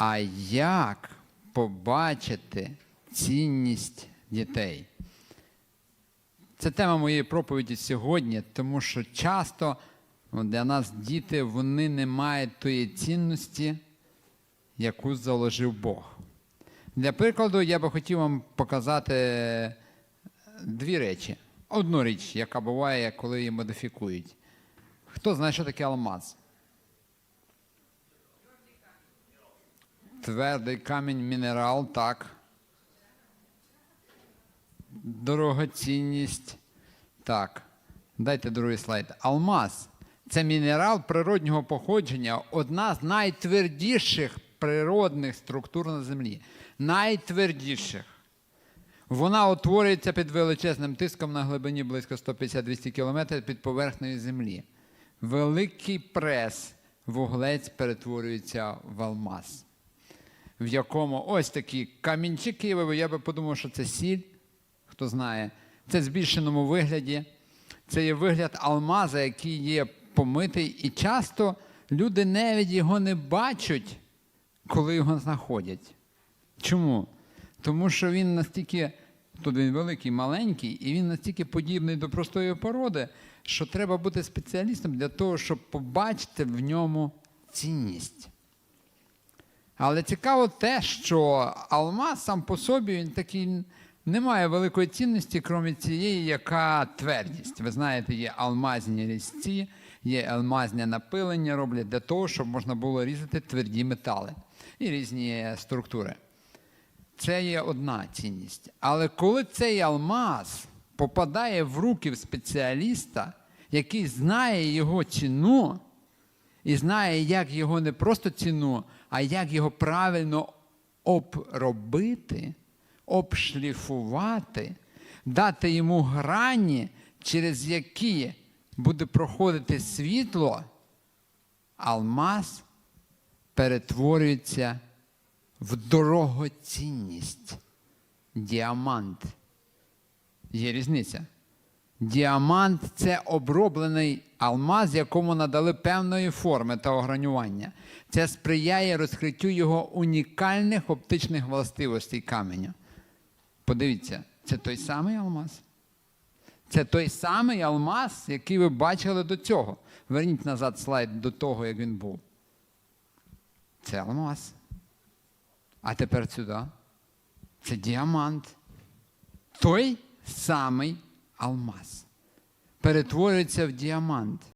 А як побачити цінність дітей? Це тема моєї проповіді сьогодні, тому що часто ну, для нас діти вони не мають тої цінності, яку заложив Бог. Для прикладу, я би хотів вам показати дві речі. Одну річ, яка буває, коли її модифікують. Хто знає, що таке алмаз? Твердий камінь, мінерал, так. Дорогоцінність. Так. Дайте другий слайд. Алмаз це мінерал природнього походження, одна з найтвердіших природних структур на землі. Найтвердіших. Вона утворюється під величезним тиском на глибині близько 150-200 км під поверхнею землі. Великий прес, вуглець перетворюється в алмаз, в якому ось такі камінчики, я би подумав, що це сіль, хто знає. Це в збільшеному вигляді. Це є вигляд алмаза, який є помитий, і часто люди навіть його не бачать, коли його знаходять. Чому? Тому що він настільки, тут він великий, маленький, і він настільки подібний до простої породи, що треба бути спеціалістом для того, щоб побачити в ньому цінність. Але цікаво те, що алмаз сам по собі він такий не має великої цінності, крім цієї, яка твердість. Ви знаєте, є алмазні різці, є алмазне напилення роблять для того, щоб можна було різати тверді метали і різні структури. Це є одна цінність. Але коли цей алмаз попадає в руки спеціаліста, який знає його ціну, і знає, як його не просто ціну, а як його правильно обробити, обшліфувати, дати йому грані, через які буде проходити світло, алмаз перетворюється в дорогоцінність. Діамант. Є різниця. Діамант це оброблений алмаз, якому надали певної форми та огранювання. Це сприяє розкриттю його унікальних оптичних властивостей каменю. Подивіться, це той самий алмаз. Це той самий алмаз, який ви бачили до цього. Верніть назад слайд до того, як він був. Це алмаз. А тепер сюди. Це діамант. Той самий алмаз перетворюється в діамант.